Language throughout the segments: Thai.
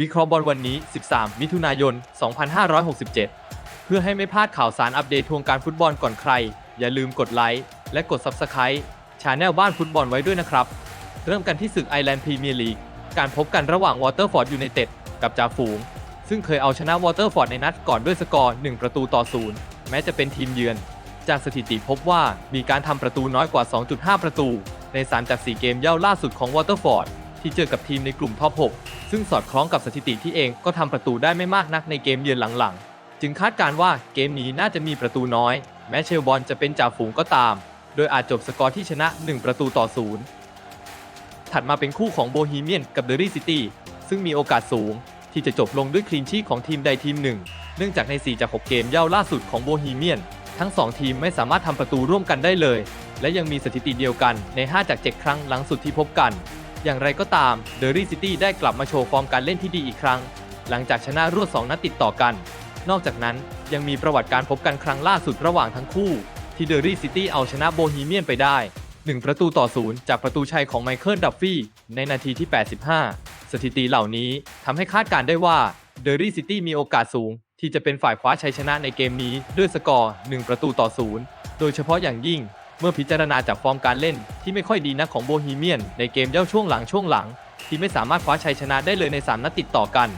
วิเคราะห์บอลวันนี้ 13 มิถุนายน 2567 เพื่อให้ไม่พลาดข่าวสารอัปเดตทวงการฟุตบอลก่อนใคร อย่าลืมกดไลค์และกด Subscribe ชาแนลบ้านฟุตบอลไว้ด้วยนะครับ เริ่มกันที่ศึกไอแลนด์พรีเมียร์ลีก การพบกันระหว่างวอเตอร์ฟอร์ดยูไนเต็ดกับจ่าฝูง ซึ่งเคยเอาชนะวอเตอร์ฟอร์ดในนัดก่อนด้วยสกอร์ 1 ประตูต่อ 0 แม้จะเป็นทีมเยือน จากสถิติพบว่ามีการทำประตูน้อยกว่า 2.5 ประตู ใน 3 จาก 4 เกมเย่าล่าสุดของวอเตอร์ฟอร์ด ที่เจอกับทีมในกลุ่มท็อป 6 ซึ่งสอดคล้องกับสถิติที่เองก็ทำประตูได้ไม่มากนักในเกมเยือนหลังๆ จึงคาดการว่าเกมนี้น่าจะมีประตูน้อย แม้เชลบอลจะเป็นจ่าฝูงก็ตาม โดยอาจจบสกอร์ที่ชนะ 1 ประตูต่อ0ถัดมาเป็นคู่ของโบฮีเมียนกับเดอรี่ซิตี้ซึ่งมีโอกาสสูง ที่จะจบลงด้วยคลีนชีของทีมใดทีมหนึ่ง เนื่องจากใน 4 จาก 6 เกมเย่าล่าสุดของโบฮีเมียน ทั้ง 2 ทีมไม่สามารถทำประตูร่วมกันได้เลย และยังมีสถิติเดียวกันใน 5 จาก 7 ครั้งหลังสุดที่พบกัน อย่างไรก็ตามเดอรี่ซิตี้ได้กลับมาโชว์ฟอร์มการเล่นที่ดีอีกครั้ง หลังจากชนะรวด 2 นัดติดต่อกัน นอกจากนั้นยังมีประวัติการพบกันครั้งล่าสุดระหว่างทั้งคู่ ที่เดอรี่ซิตี้เอาชนะโบฮีเมียนไปได้ 1 ประตูต่อศูนย์จากประตูชัยของไมเคิลดัฟฟี่ในนาทีที่ 85 สถิติเหล่านี้ทำให้คาดการได้ว่าเดอรี่ซิตี้มีโอกาสสูง ที่จะเป็นฝ่ายคว้าชัยชนะในเกมนี้ด้วยสกอร์ 1 ประตูต่อศูนย์โดยเฉพาะอย่างยิ่ง เมื่อพิจารณาจากฟอร์มการเล่นที่ไม่ค่อยดีนักของโบฮีเมียน ในเกมเย่าช่วงหลังช่วงหลัง ที่ไม่สามารถคว้าชัยชนะได้เลยใน 3 นัดติดต่อกัน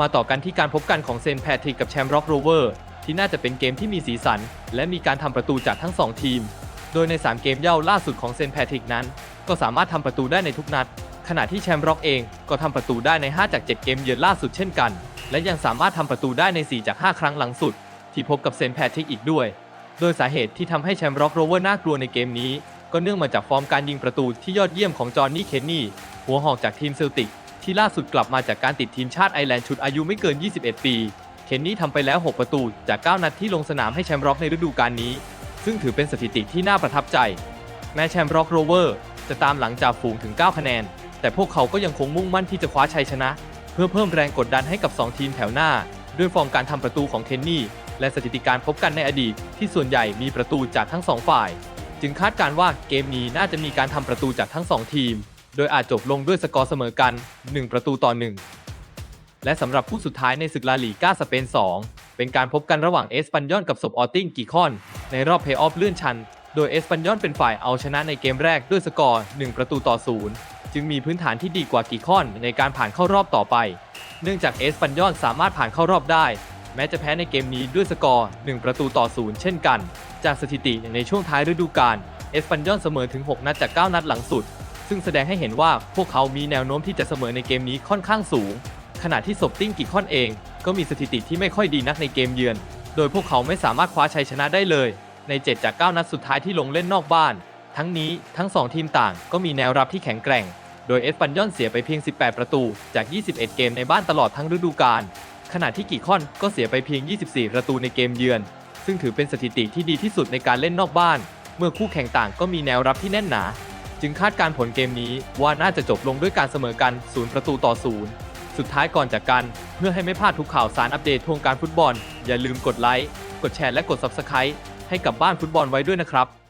มาต่อกันที่การพบกันของเซนแพทริกกับแชมป์ร็อกโรเวอร์ที่น่าจะเป็นเกมที่มีสีสัน และมีการทำประตูจากทั้ง 2 ทีม โดยใน 3 เกมเย่าล่าสุดของเซนแพทริกนั้น ก็สามารถทำประตูได้ในทุกนัด ขณะที่แชมป์ร็อกเองก็ทำประตูได้ใน 5 จาก 7 เกมเยือนล่าสุดเช่นกัน และยังสามารถทำประตูได้ใน 4 จาก 5 ครั้งหลังสุด ที่พบกับเซนแพทริกอีกด้วย โดยสาเหตุที่ทำให้แชมป์ร็อกโรเวอร์น่ากลัวในเกมนี้ ก็เนื่องมาจากฟอร์มการยิงประตูที่ยอดเยี่ยมของจอห์นนี่เคนนี่หัวหอกจากทีมเซลติก ที่ล่าสุดกลับมาจากการติดทีมชาติไอร์แลนด์ชุดอายุไม่เกิน 21 ปี เคนนี่ทำไปแล้ว 6 ประตูจาก 9 นัดที่ลงสนามให้แชมป์ร็อกในฤดูกาลนี้ ซึ่งถือเป็นสถิติที่น่าประทับใจ แม้แชมป์ร็อกโรเวอร์จะตามหลังจากฝูงถึง 9 คะแนน แต่พวกเขาก็ยังคงมุ่งมั่นที่จะคว้าชัยชนะ เพื่อเพิ่มแรงกดดันให้กับ 2 ทีมแถวหน้า ด้วยฟอร์มการทำประตูของเคนนี่ และสถิติการพบกันในอดีตที่ส่วนใหญ่มีประตูจากทั้ง2ฝ่าย จึงคาดการว่าเกมนี้น่าจะมีการทำประตูจากทั้ง2ทีม โดยอาจจบลงด้วยสกอร์เสมอกัน 1 ประตูต่อ 1 และสำหรับคู่สุดท้ายในศึกลาลีกาสเปน 2 เป็นการพบกันระหว่างเอสปันยอนกับศบออตติงกีคอน ในรอบเพย์ออฟเลื่อนชั้นโดยเอสปันยอนเป็นฝ่ายเอาชนะในเกมแรกด้วยสกอร์ 1 ประตูต่อ 0 จึงมีพื้นฐานที่ดีกว่ากีคอนในการผ่านเข้ารอบต่อไป เนื่องจากเอสปันยอนสามารถผ่านเข้ารอบได้ แม้จะแพ้ในเกมนี้ด้วยสกอร์ 1 ประตูต่อ0เช่นกัน จากสถิติในช่วงท้ายฤดูกาลเอสปันยอนเสมอถึง 6 นัดจาก 9 นัดหลังสุด ซึ่งแสดงให้เห็นว่าพวกเขามีแนวโน้มที่จะเสมอในเกมนี้ค่อนข้างสูง ขณะที่ศบติ้งกิคอนเอง ก็มีสถิติที่ไม่ค่อยดีนักในเกมเยือน โดยพวกเขาไม่สามารถคว้าชัยชนะได้เลย ใน 7 จาก 9 นัดสุดท้ายที่ลงเล่นนอกบ้าน ทั้งนี้ทั้ง 2 ทีมต่างก็มีแนวรับที่แข็งแกร่ง โดยเอสปันยอนเสียไปเพียง 18 ประตูจาก 21 เกมในบ้านตลอดทั้งฤดูกาล ขณะที่กิคอนก็เสียไปเพียง 24 ประตูในเกมเยือน ซึ่งถือเป็นสถิติที่ดีที่สุดในการเล่นนอกบ้าน เมื่อคู่แข่งต่างก็มีแนวรับที่แน่นหนา จึงคาดการผลเกมนี้ว่าน่าจะจบลงด้วยการเสมอกัน0ประตูต่อ0สุดท้ายก่อนจากกันเพื่อให้ไม่พลาดทุกข่าวสารอัปเดตทวงการฟุตบอล อย่าลืมกดไลค์กดแชร์และกด Subscribe ให้กับบ้านฟุตบอลไว้ด้วยนะครับ